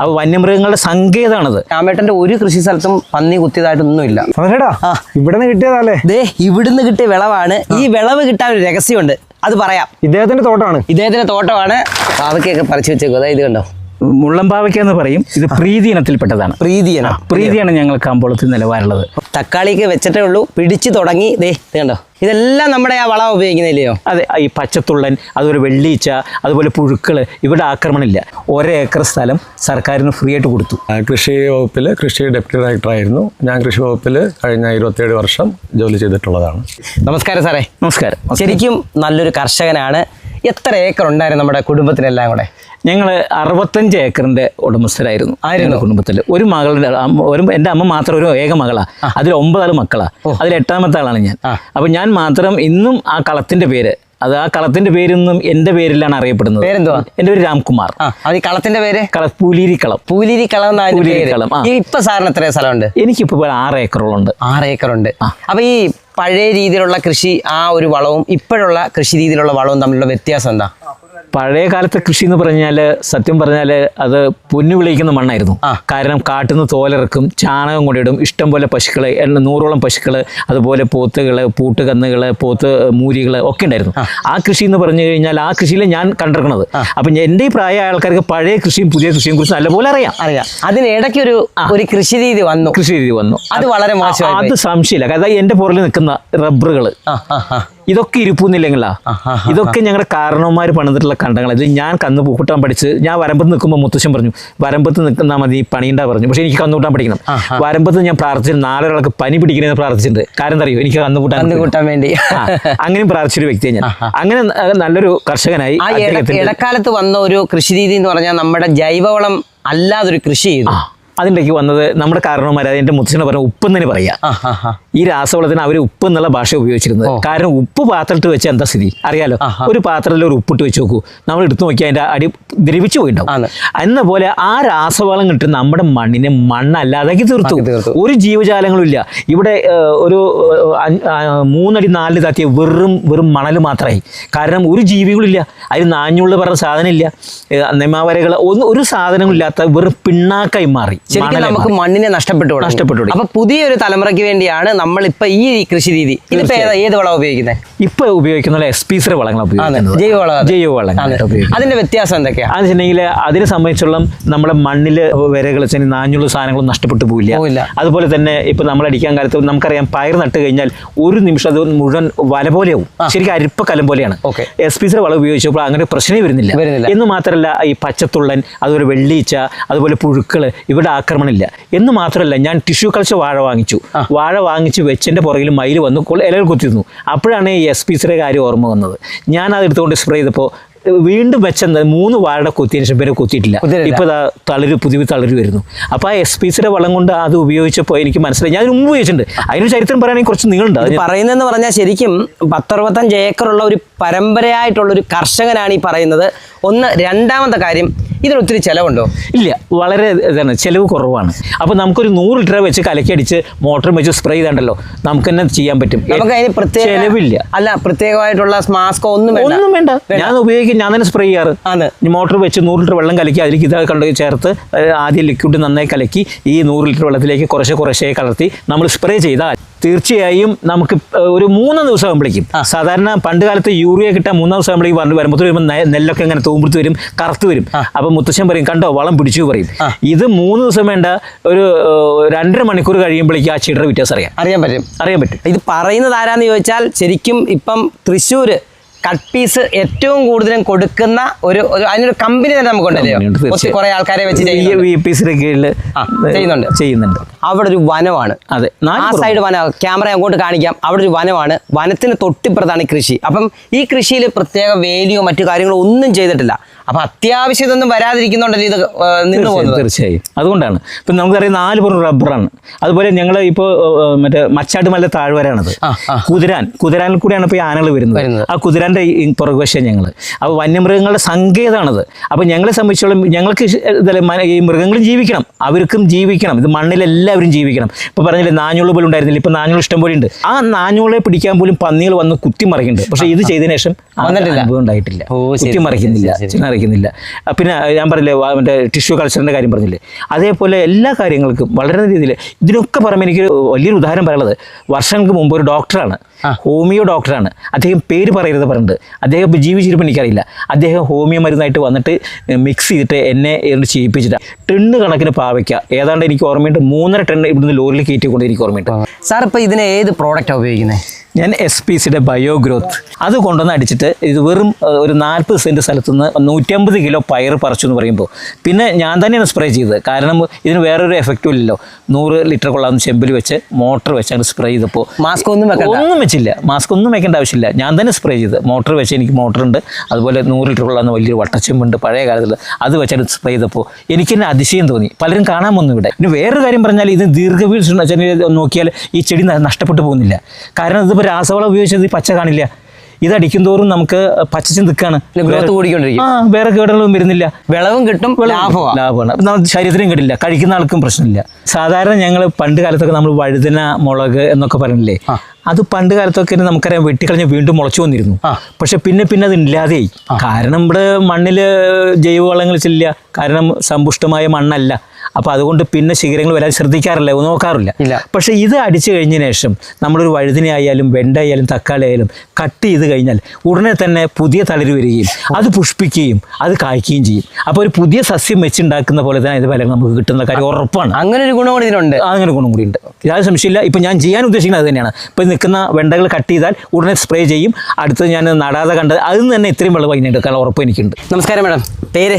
അപ്പോൾ വന്യമൃഗങ്ങളുടെ സങ്കേതമാണത് രാമേട്ടന്റെ ഒരു കൃഷി സ്ഥലത്തും പന്നി കുത്തിയതായിട്ടൊന്നുമില്ല ഇവിടുന്ന് കിട്ടിയതല്ലേ? ദേ ഇവിടുന്ന് കിട്ടിയ വിളവാണ്. ഈ വിളവ് കിട്ടാൻ ഒരു രഹസ്യമുണ്ട്. അത് പറയാം. ഇദ്ദേഹത്തിന്റെ തോട്ടമാണ് ഇദ്ദേഹത്തിന്റെ തോട്ടമാണ്. അതൊക്കെയൊക്കെ പറിച്ചു വെച്ചേക്കും. അതായത് കണ്ടോ? മുള്ളംപാവയ്ക്ക എന്ന് പറയും. ഇത് പ്രീതി ഇനത്തിൽപ്പെട്ടതാണ് പ്രീതി ഇനം പ്രീതിയാണ് ഞങ്ങൾ കമ്പോളത്തിൽ നിലവാരുള്ളത് തക്കാളിക്ക് വെച്ചിട്ടേ ഉള്ളൂ. പിടിച്ചു തുടങ്ങി. ദേ ഇത് കണ്ടോ? ഇതെല്ലാം നമ്മുടെ ആ വളം ഉപയോഗിക്കുന്നില്ലയോ? അതെ ഈ പച്ചത്തുള്ളൻ അതുപോലെ വെള്ളീച്ച അതുപോലെ പുഴുക്കൾ ഇവിടെ ആക്രമണമില്ല. ഒരേക്കർ സ്ഥലം സർക്കാരിന് ഫ്രീ ആയിട്ട് കൊടുത്തു. ആ, കൃഷി വകുപ്പിൽ കൃഷി ഡെപ്യൂട്ടി ഡയറക്ടറായിരുന്നു. ഞാൻ കൃഷി വകുപ്പിൽ കഴിഞ്ഞ ഇരുപത്തിയേഴ് വർഷം ജോലി ചെയ്തിട്ടുള്ളതാണ്. നമസ്കാരം സാറേ. നമസ്കാരം. ശരിക്കും നല്ലൊരു കർഷകനാണ്. എത്ര ഏക്കർ ഉണ്ടായിരുന്നു നമ്മുടെ കുടുംബത്തിനെല്ലാം കൂടെ? ഞങ്ങൾ അറുപത്തഞ്ച് ഏക്കറിന്റെ ഉടമസ്ഥരായിരുന്നു ആയിരുന്നു? കുടുംബത്തിൽ ഒരു മകളുടെ ഒരു എന്റെ അമ്മ മാത്രം ഒരു ഏക മകളാ. അതിൽ ഒമ്പതാൾ മക്കളാ. അതിൽ എട്ടാമത്തെ ആളാണ് ഞാൻ. അപ്പൊ ഞാൻ മാത്രം ഇന്നും ആ കളത്തിന്റെ പേര് അത് ആ കളത്തിന്റെ പേരൊന്നും എന്റെ പേരിലാണ് അറിയപ്പെടുന്നത്. പേരെന്തുവാ? എന്റെ പേര് രാംകുമാർ. അത് കളത്തിന്റെ പേര്? പൂലീരി കളം പൂലിരി കളം പൂലിരി. കളം, ഇപ്പൊ സാറിന് എത്ര സ്ഥലമുണ്ട്? എനിക്കിപ്പോ ആറ് ആറ് ഏക്കറോളുണ്ട് ആറ് ഏക്കറുണ്ട്. അപ്പൊ ഈ പഴയ രീതിയിലുള്ള കൃഷി ആ ഒരു വളവും ഇപ്പോഴുള്ള കൃഷി രീതിയിലുള്ള വളവും തമ്മിലുള്ള വ്യത്യാസം എന്താ? പഴയ കാലത്തെ കൃഷി എന്ന് പറഞ്ഞാൽ സത്യം പറഞ്ഞാൽ അത് പൊന്നു വിളിക്കുന്ന മണ്ണായിരുന്നു. കാരണം കാട്ടുന്ന തോലിറക്കും ചാണകം കൊണ്ടിടും ഇഷ്ടം പോലെ പശുക്കൾ എണ്ണ നൂറോളം പശുക്കൾ അതുപോലെ പോത്തുകൾ പൂട്ടുകന്നുകൾ പോത്ത് മൂരികൾ ഒക്കെ ഉണ്ടായിരുന്നു. ആ. കൃഷി എന്ന് പറഞ്ഞു കഴിഞ്ഞാൽ ആ കൃഷിയിൽ ഞാൻ കണ്ടിരിക്കണത് അപ്പം എന്റെ ഈ പ്രായ ആൾക്കാർക്ക് പഴയ കൃഷിയും പുതിയ കൃഷിയും കുറിച്ച് നല്ലപോലെ അറിയാം. അറിയാം. അതിനിടയ്ക്ക് ഒരു ഒരു കൃഷി രീതി വന്നു. കൃഷി രീതി വന്നു. അത് വളരെ മോശം അത് സംശയമില്ല. കാരണം എന്റെ പുറകിൽ നിൽക്കുന്ന റബ്ബറുകൾ ഇതൊക്കെ ഇരിപ്പൂന്നില്ലെങ്കിലാ. ഇതൊക്കെ ഞങ്ങളുടെ കാരണവന്മാർ പണിതിട്ടുള്ള കണ്ടങ്ങൾ ഇത് ഞാൻ കന്ന് കൂട്ടാൻ പഠിച്ച് ഞാൻ വരമ്പത്ത് നിൽക്കുമ്പോൾ മുത്തശ്ശൻ പറഞ്ഞു വരമ്പത്ത് നിൽക്കുന്ന മതി പണിയുണ്ടാ പറഞ്ഞു. പക്ഷേ എനിക്ക് കന്നുകൂട്ടാൻ പഠിക്കണം. വരമ്പത്ത് ഞാൻ പ്രാർത്ഥിച്ചു നാലൊരാൾക്ക് പനി പിടിക്കണമെന്ന് പ്രാർത്ഥിച്ചിട്ടുണ്ട്. കാരണം അറിയോ എനിക്ക് കന്നുകൂട്ടാൻ കന്ന് കൂട്ടാൻ വേണ്ടി. ആ, അങ്ങനെയും പ്രാർത്ഥിച്ചൊരു വ്യക്തിയാണ് ഞാൻ. അങ്ങനെ നല്ലൊരു കർഷകനായി ഇടക്കാലത്ത് വന്ന ഒരു കൃഷി രീതി എന്ന് പറഞ്ഞാൽ നമ്മുടെ ജൈവവളം അല്ലാതൊരു കൃഷി ചെയ്തു. അതിന്റെക്ക് വന്നത് നമ്മുടെ കാരണവന്മാർ എന്റെ മുത്തച്ഛനെ പറഞ്ഞ ഉപ്പെന്നെ പറയാ. ആ ആ ആ ഈ രാസവളത്തിന് അവർ ഉപ്പ് എന്നുള്ള ഭാഷ ഉപയോഗിച്ചിരുന്നത്. കാരണം ഉപ്പ് പാത്രത്തിൽ വെച്ചാൽ എന്താ സ്ഥിതി? അറിയാലോ? ഒരു പാത്രത്തിൽ ഒരു ഉപ്പിട്ട് വെച്ച് നോക്കൂ. നമ്മൾ എടുത്തു നോക്കിയാൽ അതിന്റെ അടി ദ്രവിച്ചു ആണ്. എന്ന പോലെ ആ രാസവളം കിട്ടും നമ്മുടെ മണ്ണിനെ മണ്ണല്ലാതാക്കി തീർത്തു. ഒരു ജീവജാലങ്ങളും ഇല്ല ഇവിടെ ഒരു മൂന്നടി നാലിൽ താത്തിയ വെറും വെറും മണൽ മാത്രമായി കാരണം ഒരു ജീവികളില്ല അതിൽ നാഞ്ഞുള്ള പറഞ്ഞ സാധനം ഇല്ല നെമാവരകൾ ഒന്നും ഒരു സാധനവും ഇല്ലാത്ത വെറും പിണ്ണാക്കായി മാറി. ശരിക്കും നമുക്ക്. മണ്ണിനെ നഷ്ടപ്പെട്ടു. നഷ്ടപ്പെട്ടു. അപ്പൊ പുതിയൊരു തലമുറയ്ക്ക് വേണ്ടിയാണ് നമ്മൾ ഇപ്പൊ ഈ കൃഷി രീതി ഇതിപ്പോ ഏതാ വളം ഉപയോഗിക്കുന്നത് ഇപ്പൊ ഉപയോഗിക്കുന്ന എസ് പി സിയുടെ വളങ്ങളാണ് ഉപയോഗിക്കുന്നത്. അതിന്റെ വ്യത്യാസം എന്തൊക്കെയാണ് അത് വെച്ചിട്ടുണ്ടെങ്കിൽ അതിനെ സംബന്ധിച്ചുള്ള നമ്മുടെ മണ്ണിൽ വിരകൾ നാഞ്ഞുള്ള സാധനങ്ങളും നഷ്ടപ്പെട്ടു പോയില്ല. അതുപോലെ തന്നെ ഇപ്പൊ നമ്മൾ അടിക്കാൻ കാലത്ത് നമുക്കറിയാം പയർ നട്ട് കഴിഞ്ഞാൽ ഒരു നിമിഷം അത് മുഴുവൻ വല പോലെയാവും. ശരിക്കും അരിപ്പ കലം പോലെയാണ്. എസ് പി സിയുടെ വളം ഉപയോഗിച്ചപ്പോൾ അങ്ങനെ പ്രശ്നമേ വരുന്നില്ല. എന്ന് മാത്രമല്ല ഈ പച്ചത്തുള്ളൻ അതുപോലെ വെള്ളീച്ച അതുപോലെ പുഴുക്കൾ ഇവിടെ ആക്രമണമില്ല. എന്ന് മാത്രമല്ല ഞാൻ ടിഷ്യൂ കൾച്ചർ വാഴ വാങ്ങിച്ചു. വാഴ വാങ്ങിച്ച് വെച്ചതിന്റെ പുറകിൽ മയിൽ വന്ന് ഇലകൾ കുത്തിയിരുന്നു. അപ്പോഴാണ് ഈ എസ് പി സിയുടെ കാര്യം ഓർമ്മ വന്നത്. ഞാൻ അത് എടുത്തുകൊണ്ട് സ്പ്രേ ചെയ്തപ്പോൾ വീണ്ടും വെച്ചത് മൂന്ന് വാഴ കുത്തിയതിന് ശേഷം പേരെ കുത്തിയിട്ടില്ല. ഇപ്പോൾ തളിര് പുതിയ തളിര് വരുന്നു. അപ്പോൾ ആ എസ് പി സിയുടെ വളം കൊണ്ട് അത് ഉപയോഗിച്ചപ്പോൾ എനിക്ക് മനസ്സിലായി. ഞാൻ മുമ്പ് ഉപയോഗിച്ചിട്ടുണ്ട്. അതിന് ചരിത്രം പറയുകയാണെങ്കിൽ കുറച്ച് നീളുണ്ട് പറയുന്നതെന്ന് പറഞ്ഞാൽ ശരിക്കും പത്തറുപത്തഞ്ച് ഏക്കറുള്ള ഒരു പരമ്പരയായിട്ടുള്ള ഒരു കർഷകനാണ് ഈ പറയുന്നത്. ഒന്ന് രണ്ടാമത്തെ കാര്യം ഇതിന് ഒത്തിരി ചിലവുണ്ടോ? ഇല്ല വളരെ ഇതാണ് ചിലവ് കുറവാണ്. അപ്പോൾ നമുക്കൊരു നൂറ് ലിറ്റർ വെച്ച് കലക്കി അടിച്ച് മോട്ടർ വെച്ച് സ്പ്രേ ചെയ്താണ്ടല്ലോ നമുക്ക് തന്നെ ചെയ്യാൻ പറ്റും. നമുക്ക് അതിന് പ്രത്യേക ചിലവില്ല. അല്ല പ്രത്യേകമായിട്ടുള്ള മാസ്കോ ഒന്നും ഒന്നും വേണ്ട. ഞാൻ ഉപയോഗിക്കും ഞാൻ തന്നെ സ്പ്രേ ചെയ്യാറ്. മോട്ടർ വെച്ച് നൂറ് ലിറ്റർ വെള്ളം കലക്കി അതിലേക്ക് ഇത് കണ്ടു ചേർത്ത് ആദ്യം ലിക്വിഡ് നന്നായി കലക്കി ഈ നൂറ് ലിറ്റർ വെള്ളത്തിലേക്ക് കുറേശ്ശെ കുറച്ചേ കലർത്തി നമ്മൾ സ്പ്രേ ചെയ്താൽ തീർച്ചയായും നമുക്ക് ഒരു മൂന്ന് ദിവസം ആകുമ്പോഴേക്കും സാധാരണ പണ്ട് കാലത്ത് യൂറിയ കിട്ടാൻ മൂന്നാം ദിവസം ആകുമ്പോഴേക്കും പറഞ്ഞു വരുമ്പോൾ വരുമ്പോൾ നെല്ലൊക്കെ ഇങ്ങനെ തൂമ്പിടുത്ത് വരും കറുത്ത് വരും. അപ്പം മുത്തശ്ശൻ പറയും കണ്ടോ വളം പിടിച്ചു പറയും. ഇത് മൂന്ന് ദിവസം വേണ്ട ഒരു രണ്ടര മണിക്കൂർ കഴിയുമ്പോഴേക്കും ആ ചീടറ വ്യത്യാസം അറിയാം. അറിയാൻ പറ്റും. അറിയാൻ പറ്റും. ഇത് പറയുന്നത് ആരാന്ന് ചോദിച്ചാൽ ശരിക്കും ഇപ്പം തൃശ്ശൂര് കട്ട് പീസ് ഏറ്റവും കൂടുതലും കൊടുക്കുന്ന ഒരു അതിനൊരു കമ്പനി തന്നെ നമുക്കുണ്ടല്ലോ. കുറെ ആൾക്കാരെ വെച്ച് ചെയ്യുന്നുണ്ട്. ചെയ്യുന്നുണ്ട്. അവിടെ ഒരു വനമാണ്. അതെ ആ സൈഡ് വന ക്യാമറ അങ്ങോട്ട് കാണിക്കാം. അവിടെ ഒരു വനമാണ്. വനത്തിന് തൊട്ടിപ്പുറത്താണ് കൃഷി. അപ്പം ഈ കൃഷിയിൽ പ്രത്യേക വേലിയോ മറ്റു കാര്യങ്ങളോ ഒന്നും ചെയ്തിട്ടില്ല. അപ്പൊ അത്യാവശ്യം ഇതൊന്നും വരാതിരിക്കുന്നുണ്ടല്ലോ ഇത് നിന്ന് പോകുന്നത്? തീർച്ചയായും. അതുകൊണ്ടാണ്. ഇപ്പൊ നമുക്കറിയാം നാല് പുറം റബ്ബറാണ്. അതുപോലെ ഞങ്ങൾ ഇപ്പോൾ മറ്റേ മച്ചാട്ട് മല താഴ്വരാണത്. കുതിരാൻ. കുതിരാനിൽ കൂടെയാണ് ഇപ്പോൾ ഈ ആനകൾ വരുന്നത്. ആ കുതിരാന്റെ പുറകുവശം ഞങ്ങൾ അപ്പോൾ വന്യമൃഗങ്ങളുടെ സങ്കേതമാണത് അപ്പോൾ ഞങ്ങളെ സംബന്ധിച്ചോളം ഞങ്ങൾക്ക് ഈ മൃഗങ്ങളും ജീവിക്കണം. അവർക്കും ജീവിക്കണം. ഇത് മണ്ണിൽ എല്ലാവരും ജീവിക്കണം. ഇപ്പോൾ പറഞ്ഞില്ലേ നാഞ്ഞൂൾ പോലും ഉണ്ടായിരുന്നില്ല. ഇപ്പോൾ നാഞ്ഞൂൾ ഇഷ്ടം പോലെ ഉണ്ട്. ആ നാഞ്ഞൂളെ പിടിക്കാൻ പോലും പന്നികൾ വന്ന് കുത്തിമറിക്കുന്നുണ്ട്. പക്ഷേ ഇത് ചെയ്തതിനു ശേഷം അങ്ങനെ. അനുഭവം ഉണ്ടായിട്ടില്ല. കുത്തിമറിക്കുന്നില്ല. ആ, പിന്നെ ഞാൻ പറഞ്ഞില്ലേ മറ്റേ ടിഷ്യൂ കൾച്ചറിന്റെ കാര്യം പറഞ്ഞില്ലേ. അതേപോലെ എല്ലാ കാര്യങ്ങൾക്കും വളരെ രീതിയിൽ ഇതിനൊക്കെ പറയുമ്പോൾ എനിക്ക് വലിയൊരു ഉദാഹരണം പറയുന്നത് വർഷങ്ങൾക്ക് മുമ്പ് ഒരു ഡോക്ടറാണ്. ഹോമിയോ ഡോക്ടറാണ്. അദ്ദേഹം പേര് പറയരുത് പറഞ്ഞിട്ട് അദ്ദേഹം ഇപ്പോൾ ജീവിച്ചിരിപ്പം എനിക്കറിയില്ല. അദ്ദേഹം ഹോമിയോ മരുന്നായിട്ട് വന്നിട്ട് മിക്സ് ചെയ്തിട്ട് എന്നെ ചെയ്യിപ്പിച്ചിട്ട്. ടെണ്ണ് കണക്കിന് പാവയ്ക്ക. ഏതാണ്ട് എനിക്ക് ഓർമ്മയുണ്ട് മൂന്നര ടെണ്ണ് ഇവിടുന്ന് ലോറിയിൽ കയറ്റിക്കൊണ്ട് എനിക്ക് ഓർമ്മയുണ്ട്. സാർ ഇപ്പോൾ ഇതിന് ഏത് പ്രോഡക്റ്റാണ് ഉപയോഗിക്കുന്നത് ഞാൻ എസ് പി സിയുടെ ബയോ ഗ്രോത്ത് അത് കൊണ്ടുവന്ന് അടിച്ചിട്ട് ഇത് വെറും ഒരു നാൽപ്പത് സെന്റ് സ്ഥലത്ത് നിന്ന് നൂറ്റമ്പത് കിലോ പയർ പറിച്ചു എന്ന് പറയുമ്പോൾ. പിന്നെ ഞാൻ തന്നെയാണ് സ്പ്രേ ചെയ്തത്. കാരണം ഇതിന് വേറൊരു എഫക്റ്റും ഇല്ലല്ലോ. നൂറ് ലിറ്റർ കൊള്ളാവുന്ന ചെമ്പിൽ വെച്ച് മോട്ടർ വെച്ച് അങ്ങനെ സ്പ്രേ ചെയ്തപ്പോൾ. മാസ്ക് ഒന്നും വെക്കണ്ട. ഒന്നും വെച്ചില്ല. മാസ്ക് ഒന്നും വെക്കേണ്ട ആവശ്യമില്ല. ഞാൻ തന്നെ സ്പ്രേ ചെയ്ത് മോട്ടർ വെച്ച് എനിക്ക് മോട്ടറുണ്ട് അതുപോലെ നൂറ് ലിറ്റർ കൊള്ളാവുന്ന വലിയൊരു വട്ടച്ചെമ്പുണ്ട് പഴയ കാലത്തിൽ അത് വെച്ചാണ് സ്പ്രേ ചെയ്തപ്പോൾ. എനിക്ക് തന്നെ അതിശയം തോന്നി. പലരും കാണാൻ വന്നു ഇവിടെ. പിന്നെ വേറൊരു കാര്യം പറഞ്ഞാൽ ഇത് ദീർഘവീഴ്ച നോക്കിയാൽ ഈ ചെടി നഷ്ടപ്പെട്ടു പോകുന്നില്ല. കാരണം ഇതിപ്പോൾ രാസവളം ഉപയോഗിച്ചത് പച്ച കാണില്ല. ഇത് അടിക്കുന്തോറും നമുക്ക് പച്ചച്ച് കൂടിക്കൊണ്ടിരിക്കും. ആ വേറെ കേടുകളൊന്നും വരുന്നില്ല. വിളവും കിട്ടും ലാഭമാണ്. ശരീരത്തിനും കിട്ടില്ല. കഴിക്കുന്ന ആൾക്കും പ്രശ്നമില്ല. സാധാരണ ഞങ്ങൾ പണ്ട് കാലത്തൊക്കെ നമ്മൾ വഴുതന മുളക് എന്നൊക്കെ പറഞ്ഞില്ലേ? അത് പണ്ട് കാലത്തൊക്കെ നമുക്കറിയാം വെട്ടിക്കളഞ്ഞ് വീണ്ടും മുളച്ചു വന്നിരുന്നു. പക്ഷെ പിന്നെ പിന്നെ അത് ഇല്ലാതെയായി. കാരണം ഇവിടെ മണ്ണിൽ ജൈവവളങ്ങൾ ചെല്ലില്ല കാരണം സമ്പുഷ്ടമായ മണ്ണല്ല. അപ്പോൾ അതുകൊണ്ട് പിന്നെ ശിഖരങ്ങൾ വരാൻ ശ്രദ്ധിക്കാറില്ല നോക്കാറില്ല. പക്ഷെ ഇത് അടിച്ചു കഴിഞ്ഞതിന് ശേഷം നമ്മളൊരു വഴുതിനയായാലും വെണ്ടയായാലും വെണ്ട തക്കാളി ആയാലും കട്ട് ചെയ്ത് കഴിഞ്ഞാൽ ഉടനെ തന്നെ പുതിയ തളിര് വരികയും അത് പുഷ്പിക്കുകയും അത് കായ്ക്കുകയും ചെയ്യും. അപ്പോൾ ഒരു പുതിയ സസ്യം വെച്ചുണ്ടാക്കുന്ന പോലെ തന്നെ ഇത് ഫലം നമുക്ക് കിട്ടുന്ന കാര്യം ഉറപ്പാണ്. അങ്ങനെ ഒരു ഗുണം കൂടി ഇതിനുണ്ട്. അങ്ങനെ ഗുണം കൂടി ഉണ്ട് യാതൊരു സംശയമില്ല ഇപ്പം ഞാൻ ചെയ്യാൻ ഉദ്ദേശിക്കുന്നത് അത് തന്നെയാണ്. ഇപ്പം നിൽക്കുന്ന വെണ്ടകൾ കട്ട് ചെയ്താൽ ഉടനെ സ്പ്രേ ചെയ്യും. അടുത്ത് ഞാൻ നടാതെ കണ്ടത് അതിൽ നിന്ന് തന്നെ ഇത്രയും വെള്ളം അതിനെടുക്കാൻ ഉറപ്പ് എനിക്കുണ്ട്. നമസ്കാരം മാഡം. പേര്?